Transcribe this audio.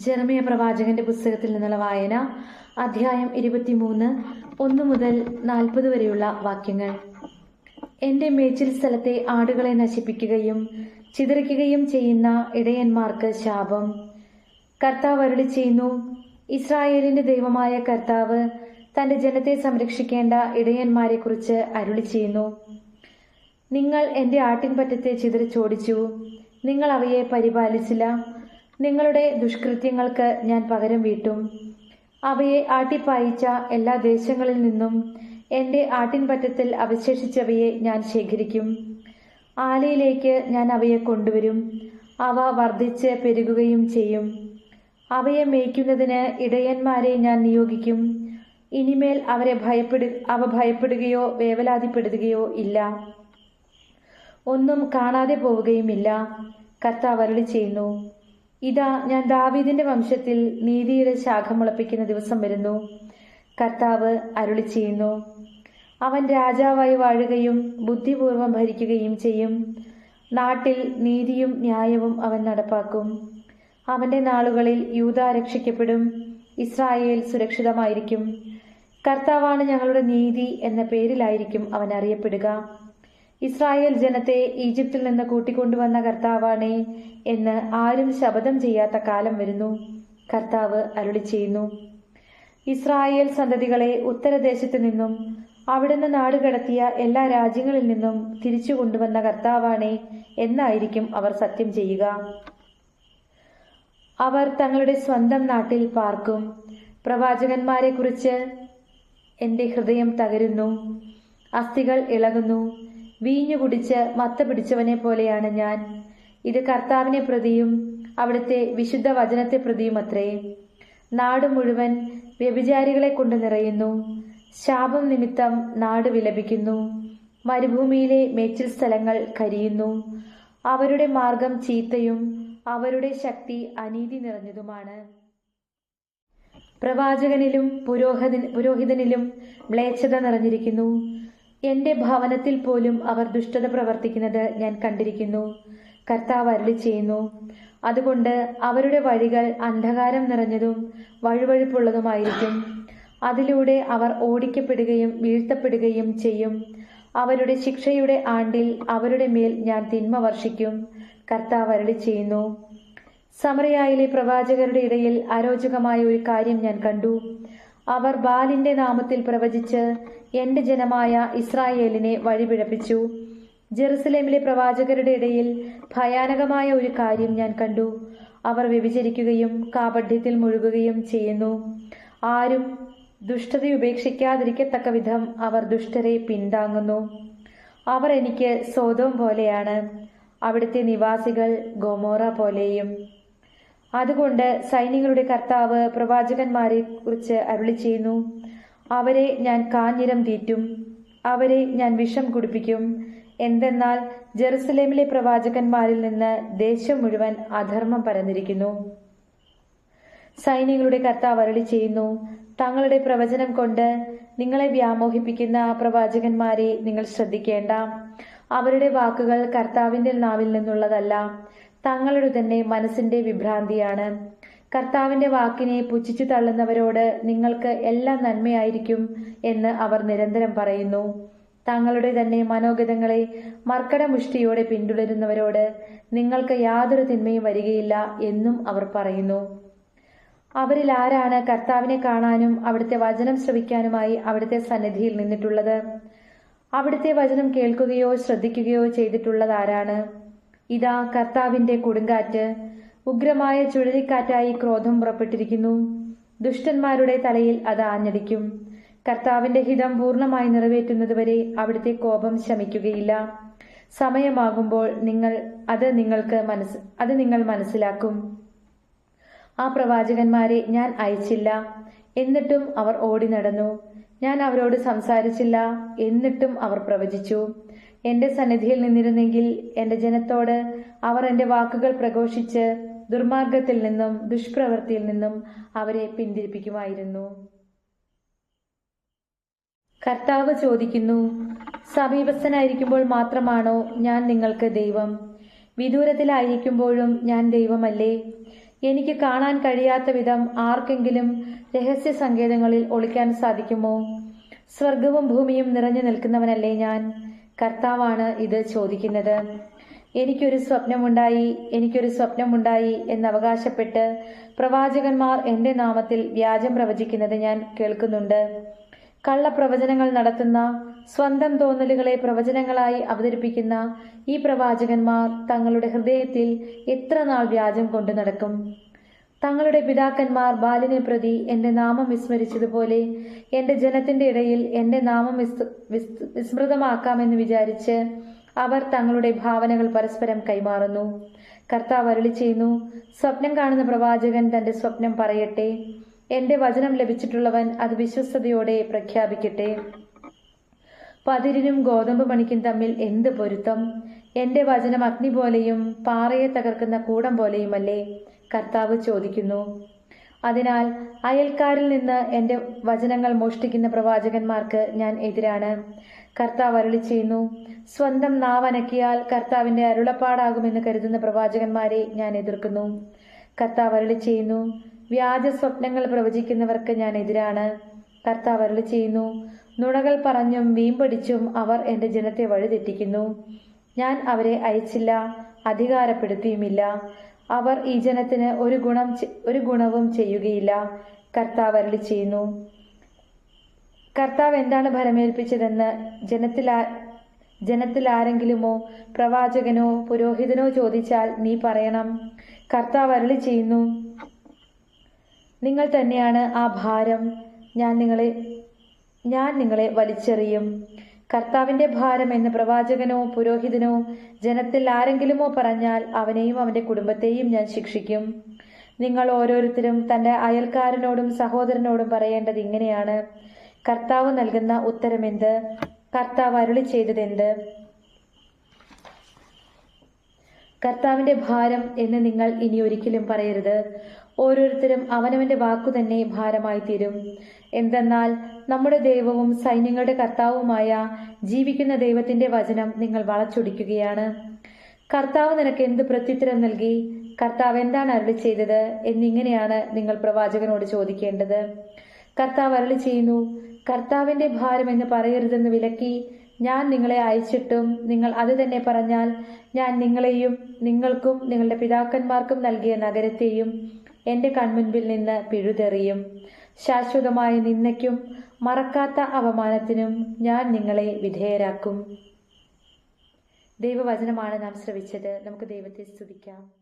ജെറമിയ പ്രവാചകന്റെ പുസ്തകത്തിൽ നിന്നുള്ള വായന അധ്യായം ഇരുപത്തിമൂന്ന് ഒന്ന് മുതൽ നാൽപ്പത് വരെയുള്ള വാക്യങ്ങൾ. എന്റെ മേച്ചിൽ സ്ഥലത്തെ ആടുകളെ നശിപ്പിക്കുകയും ചിതറിക്കുകയും ചെയ്യുന്ന ഇടയന്മാർക്ക് ശാപം. കർത്താവ് അരുളി ചെയ്യുന്നു ഇസ്രായേലിന്റെ ദൈവമായ കർത്താവ് തന്റെ ജനത്തെ സംരക്ഷിക്കേണ്ട ഇടയന്മാരെക്കുറിച്ച് അരുളി ചെയ്യുന്നു. നിങ്ങൾ എന്റെ ആട്ടിൻപറ്റത്തെ ചിതറിച്ചോടിച്ചു. നിങ്ങൾ അവയെ പരിപാലിച്ചില്ല. നിങ്ങളുടെ ദുഷ്കൃത്യങ്ങൾക്ക് ഞാൻ പകരം വീട്ടും. അവയെ ആട്ടിപ്പായിച്ച എല്ലാ ദേശങ്ങളിൽ നിന്നും എന്റെ ആട്ടിൻപറ്റത്തിൽ അവശേഷിച്ചവയെ ഞാൻ ശേഖരിക്കും. ആലയിലേക്ക് ഞാൻ അവയെ കൊണ്ടുവരും. അവ വർദ്ധിച്ച് പെരുകുകയും ചെയ്യും. അവയെ മേയ്ക്കുന്നതിന് ഇടയന്മാരെ ഞാൻ നിയോഗിക്കും. ഇനിമേൽ അവരെ ഭയപ്പെടു അവ ഭയപ്പെടുകയോ വേവലാതിപ്പെടുകയോ ഇല്ല. ഒന്നും കാണാതെ പോവുകയുമില്ല. കർത്താവ് അരുളി ചെയ്യുന്നു ഇതാ ഞാൻ ദാവീദിന്റെ വംശത്തിൽ നീതിയുടെ ശാഖ മുളപ്പിക്കുന്ന ദിവസം വരുന്നു. കർത്താവ് അരുളി ചെയ്യുന്നു. അവൻ രാജാവായി വാഴുകയും ബുദ്ധിപൂർവം ഭരിക്കുകയും ചെയ്യും. നാട്ടിൽ നീതിയും ന്യായവും അവൻ നടപ്പാക്കും. അവന്റെ നാളുകളിൽ യൂത രക്ഷിക്കപ്പെടും. ഇസ്രായേൽ സുരക്ഷിതമായിരിക്കും. കർത്താവാണ് ഞങ്ങളുടെ നീതി എന്ന പേരിലായിരിക്കും അവൻ അറിയപ്പെടുക. ഇസ്രായേൽ ജനത്തെ ഈജിപ്തിൽ നിന്ന് കൂട്ടിക്കൊണ്ടുവന്ന കർത്താവാണേ എന്ന് ആരും ശപഥം ചെയ്യാത്ത കാലം വരുന്നു. കർത്താവ് അരുളി ചെയ്യുന്നു ഇസ്രായേൽ സന്തതികളെ ഉത്തരദേശത്തു നിന്നും അവിടുന്ന് നാടുകടത്തിയ എല്ലാ രാജ്യങ്ങളിൽ നിന്നും തിരിച്ചു കൊണ്ടുവന്ന കർത്താവാണേ എന്നായിരിക്കും അവർ സത്യം ചെയ്യുക. അവർ തങ്ങളുടെ സ്വന്തം നാട്ടിൽ പാർക്കും. പ്രവാചകന്മാരെ കുറിച്ച് എന്റെ ഹൃദയം തകരുന്നു. അസ്ഥികൾ ഇളകുന്നു. വീഞ്ഞു കുടിച്ച് മത്ത പിടിച്ചവനെ പോലെയാണ് ഞാൻ. ഇത് കർത്താവിനെ പ്രതിയും അവിടുത്തെ വിശുദ്ധ വചനത്തെ പ്രതിയും അത്രേ നാട് മുഴുവൻ വ്യഭിചാരികളെ കൊണ്ട് നിറയുന്നു. ശാപം നിമിത്തം നാട് വിലപിക്കുന്നു. മരുഭൂമിയിലെ മേച്ചിൽ സ്ഥലങ്ങൾ കരിയുന്നു. അവരുടെ മാർഗം ചീത്തയും അവരുടെ ശക്തി അനീതി നിറഞ്ഞതുമാണ്. പ്രവാചകനിലും പുരോഹിതൻ പുരോഹിതനിലും മ്ലേച്ഛത നിറഞ്ഞിരിക്കുന്നു. എന്റെ ഭവനത്തിൽ പോലും അവർ ദുഷ്ടത പ്രവർത്തിക്കുന്നത് ഞാൻ കണ്ടിരിക്കുന്നു. കർത്താവ് അരുളി ചെയ്യുന്നു. അതുകൊണ്ട് അവരുടെ വഴികൾ അന്ധകാരം നിറഞ്ഞതും വഴുവഴുപ്പുള്ളതുമായിരിക്കും. അതിലൂടെ അവർ ഓടിക്കപ്പെടുകയും വീഴ്ത്തപ്പെടുകയും ചെയ്യും. അവരുടെ ശിക്ഷയുടെ ആണ്ടിൽ അവരുടെ മേൽ ഞാൻ തിന്മ വർഷിക്കും. കർത്താവ് അരുളി ചെയ്യുന്നു. സമറയായിലെ പ്രവാചകരുടെ ഇടയിൽ അരോചകമായ ഒരു കാര്യം ഞാൻ കണ്ടു. അവർ ബാലിന്റെ നാമത്തിൽ പ്രവചിച്ച് എന്റെ ജനമായ ഇസ്രായേലിനെ വഴിപിഴപ്പിച്ചു. ജെറുസലേമിലെ പ്രവാചകരുടെ ഇടയിൽ ഭയാനകമായ ഒരു കാര്യം ഞാൻ കണ്ടു. അവർ വ്യഭിചരിക്കുകയും കാപഢ്യത്തിൽ മുഴുകുകയും ചെയ്യുന്നു. ആരും ദുഷ്ടത ഉപേക്ഷിക്കാതിരിക്കത്തക്ക വിധം അവർ ദുഷ്ടരെ പിന്താങ്ങുന്നു. അവർ എനിക്ക് സ്വതവും പോലെയാണ്. അവിടുത്തെ നിവാസികൾ ഗോമോറ പോലെയും. അതുകൊണ്ട് സൈന്യങ്ങളുടെ കർത്താവ് പ്രവാചകന്മാരെ കുറിച്ച് അരുളി ചെയ്യുന്നു. അവരെ ഞാൻ കാഞ്ഞിരം തീറ്റും അവരെ ഞാൻ വിഷം കുടിപ്പിക്കും. എന്തെന്നാൽ ജെറുസലേമിലെ പ്രവാചകന്മാരിൽ നിന്ന് ദേശം മുഴുവൻ അധർമ്മം പരന്നിരിക്കുന്നു. സൈന്യങ്ങളുടെ കർത്താവ് അരളി ചെയ്യുന്നു തങ്ങളുടെ പ്രവചനം കൊണ്ട് നിങ്ങളെ വ്യാമോഹിപ്പിക്കുന്ന പ്രവാചകന്മാരെ നിങ്ങൾ ശ്രദ്ധിക്കേണ്ട. അവരുടെ വാക്കുകൾ കർത്താവിന്റെ നാവിൽ നിന്നുള്ളതല്ല തങ്ങളുടെ തന്നെ മനസ്സിന്റെ വിഭ്രാന്തിയാണ്. കർത്താവിന്റെ വാക്കിനെ പുച്ഛിച്ചു തള്ളുന്നവരോട് നിങ്ങൾക്ക് എല്ലാം നന്മയായിരിക്കും എന്ന് അവർ നിരന്തരം പറയുന്നു. തങ്ങളുടെ തന്നെ മനോഗതങ്ങളെ മർക്കടമുഷ്ടിയോടെ പിന്തുടരുന്നവരോട് നിങ്ങൾക്ക് യാതൊരു തിന്മയും വരികയില്ല എന്നും അവർ പറയുന്നു. അവരിൽ ആരാണ് കർത്താവിനെ കാണാനും അവിടുത്തെ വചനം ശ്രവിക്കാനുമായി അവിടുത്തെ സന്നിധിയിൽ നിന്നിട്ടുള്ളത്? അവിടുത്തെ വചനം കേൾക്കുകയോ ശ്രദ്ധിക്കുകയോ ചെയ്തിട്ടുള്ളത് ആരാണ് ഇതാ കർത്താവിന്റെ കൊടുങ്കാറ്റ്. ഉഗ്രമായ ചുഴലിക്കാറ്റായി ക്രോധം പുറപ്പെട്ടിരിക്കുന്നു. ദുഷ്ടന്മാരുടെ തലയിൽ അത് ആഞ്ഞടിക്കും. കർത്താവിന്റെ ഹിതം പൂർണമായി നിറവേറ്റുന്നതുവരെ അവിടുത്തെ കോപം ശമിക്കുകയില്ല. സമയമാകുമ്പോൾ നിങ്ങൾ അത് നിങ്ങൾക്ക് മനസ് അത് നിങ്ങൾ മനസ്സിലാക്കും. ആ പ്രവാചകന്മാരെ ഞാൻ അയച്ചില്ല. എന്നിട്ടും അവർ ഓടി നടന്നു. ഞാൻ അവരോട് സംസാരിച്ചില്ല. എന്നിട്ടും അവർ പ്രവചിച്ചു. എന്റെ സന്നിധിയിൽ നിന്നിരുന്നെങ്കിൽ എന്റെ ജനത്തോട് അവർ എന്റെ വാക്കുകൾ പ്രഘോഷിച്ച് ദുർമാർഗത്തിൽ നിന്നും ദുഷ്പ്രവൃത്തിയിൽ നിന്നും അവരെ പിന്തിരിപ്പിക്കുമായിരുന്നു. കർത്താവ് ചോദിക്കുന്നു സമീപസ്ഥനായിരിക്കുമ്പോൾ മാത്രമാണോ ഞാൻ നിങ്ങൾക്ക് ദൈവം? വിദൂരത്തിലായിരിക്കുമ്പോഴും ഞാൻ ദൈവമല്ലേ? എനിക്ക് കാണാൻ കഴിയാത്ത വിധം ആർക്കെങ്കിലും രഹസ്യ സങ്കേതങ്ങളിൽ ഒളിക്കാൻ സാധിക്കുമോ? സ്വർഗവും ഭൂമിയും നിറഞ്ഞു നിൽക്കുന്നവനല്ലേ ഞാൻ? കർത്താവാണ് ഇത് ചോദിക്കുന്നത്. എനിക്കൊരു സ്വപ്നമുണ്ടായി എനിക്കൊരു സ്വപ്നമുണ്ടായി എന്ന് അവകാശപ്പെട്ട് പ്രവാചകന്മാർ എന്റെ നാമത്തിൽ വ്യാജം പ്രവചിക്കുന്നത് ഞാൻ കേൾക്കുന്നുണ്ട്. കള്ളപ്രവചനങ്ങൾ നടത്തുന്ന സ്വന്തം തോന്നലുകളെ പ്രവചനങ്ങളായി അവതരിപ്പിക്കുന്ന ഈ പ്രവാചകന്മാർ തങ്ങളുടെ ഹൃദയത്തിൽ എത്ര നാൾ വ്യാജം കൊണ്ടു നടക്കും? തങ്ങളുടെ പിതാക്കന്മാർ ബാലിനെ പ്രതി എന്റെ നാമം വിസ്മരിച്ചതുപോലെ എന്റെ ജനത്തിന്റെ ഇടയിൽ എന്റെ നാമം വിസ് വിസ് വിസ്മൃതമാക്കാമെന്ന് വിചാരിച്ച് അവർ തങ്ങളുടെ ഭാവനകൾ പരസ്പരം കൈമാറുന്നു. കർത്താവ് അരുളി ചെയ്യുന്നു സ്വപ്നം കാണുന്ന പ്രവാചകൻ തന്റെ സ്വപ്നം പറയട്ടെ. എന്റെ വചനം ലഭിച്ചിട്ടുള്ളവൻ അത് വിശ്വസ്തയോടെ പ്രഖ്യാപിക്കട്ടെ. പതിരിനും ഗോതമ്പ് മണിക്കും തമ്മിൽ എന്ത് പൊരുത്തം? എന്റെ വചനം അഗ്നി പോലെയും പാറയെ തകർക്കുന്ന കൂടം പോലെയുമല്ലേ? കർത്താവ് ചോദിക്കുന്നു. അതിനാൽ അയൽക്കാരിൽ നിന്ന് എന്റെ വചനങ്ങൾ മോഷ്ടിക്കുന്ന പ്രവാചകന്മാർക്ക് ഞാൻ എതിരാണ്. കർത്താവ് അരുളി ചെയ്യുന്നു സ്വന്തം നാവനക്കിയാൽ കർത്താവിന്റെ അരുളപ്പാടാകുമെന്ന് കരുതുന്ന പ്രവാചകന്മാരെ ഞാൻ എതിർക്കുന്നു. കർത്താവ് അരുളി ചെയ്യുന്നു വ്യാജ സ്വപ്നങ്ങൾ പ്രവചിക്കുന്നവർക്ക് ഞാൻ എതിരാണ്. കർത്താവ് അരുളി ചെയ്യുന്നു നുണകൾ പറഞ്ഞും വീമ്പടിച്ചും അവർ എന്റെ ജനത്തെ വഴിതെറ്റിക്കുന്നു. ഞാൻ അവരെ അയച്ചില്ല അധികാരപ്പെടുത്തിയുമില്ല. അവർ ഈ ജനത്തിന് ഒരു ഗുണം ഒരു ഗുണവും ചെയ്യുകയില്ല. കർത്താവ് അരളി ചെയ്യുന്നു. കർത്താവ് എന്താണ് ഭരമേൽപ്പിച്ചതെന്ന് ജനത്തിൽ ജനത്തിൽ ആരെങ്കിലുമോ പ്രവാചകനോ പുരോഹിതനോ ചോദിച്ചാൽ നീ പറയണം. കർത്താവ് അരളി ചെയ്യുന്നു. നിങ്ങൾ തന്നെയാണ് ആ ഭാരം. ഞാൻ നിങ്ങളെ ഞാൻ നിങ്ങളെ വലിച്ചെറിയും. കർത്താവിന്റെ ഭാരം എന്ന് പ്രവാചകനോ പുരോഹിതനോ ജനത്തിൽ ആരെങ്കിലുമോ പറഞ്ഞാൽ അവനെയും അവന്റെ കുടുംബത്തെയും ഞാൻ ശിക്ഷിക്കും. നിങ്ങൾ ഓരോരുത്തരും തന്റെ അയൽക്കാരനോടും സഹോദരനോടും പറയേണ്ടത് ഇങ്ങനെയാണ്. കർത്താവ് നൽകുന്ന ഉത്തരമെന്ത്? കർത്താവ് അരുളി ചെയ്തതെന്ത് കർത്താവിന്റെ ഭാരം എന്ന് നിങ്ങൾ ഇനി ഒരിക്കലും പറയരുത്. ഓരോരുത്തരും അവനവന്റെ വാക്കു തന്നെ ഭാരമായി തീരും എന്തെന്നാൽ നമ്മുടെ ദൈവവും സൈന്യങ്ങളുടെ കർത്താവുമായ ജീവിക്കുന്ന ദൈവത്തിന്റെ വചനം നിങ്ങൾ വളച്ചൊടിക്കുകയാണ്. കർത്താവ് നിനക്ക് എന്ത് പ്രത്യുത്തരം നൽകി? കർത്താവ് എന്താണ് അരുളി ചെയ്തത്? എന്നിങ്ങനെയാണ് നിങ്ങൾ പ്രവാചകനോട് ചോദിക്കേണ്ടത്. കർത്താവ് അരുളി ചെയ്യുന്നു കർത്താവിന്റെ ഭാരം എന്ന് പറയരുതെന്ന് വിലക്കി ഞാൻ നിങ്ങളെ അയച്ചിട്ടും നിങ്ങൾ അത് തന്നെ പറഞ്ഞാൽ ഞാൻ നിങ്ങളെയും നിങ്ങൾക്കും നിങ്ങളുടെ പിതാക്കന്മാർക്കും നൽകിയ നഗരത്തെയും എന്റെ കൺമുൻപിൽ നിന്ന് പിഴുതെറിയും. ശാശ്വതമായ നിന്ദയ്ക്കും മറക്കാത്ത അപമാനത്തിനും ഞാൻ നിങ്ങളെ വിധേയരാക്കും. ദൈവവചനമാണ് നാം ശ്രവിച്ചത്. നമുക്ക് ദൈവത്തെ സ്തുതിക്കാം.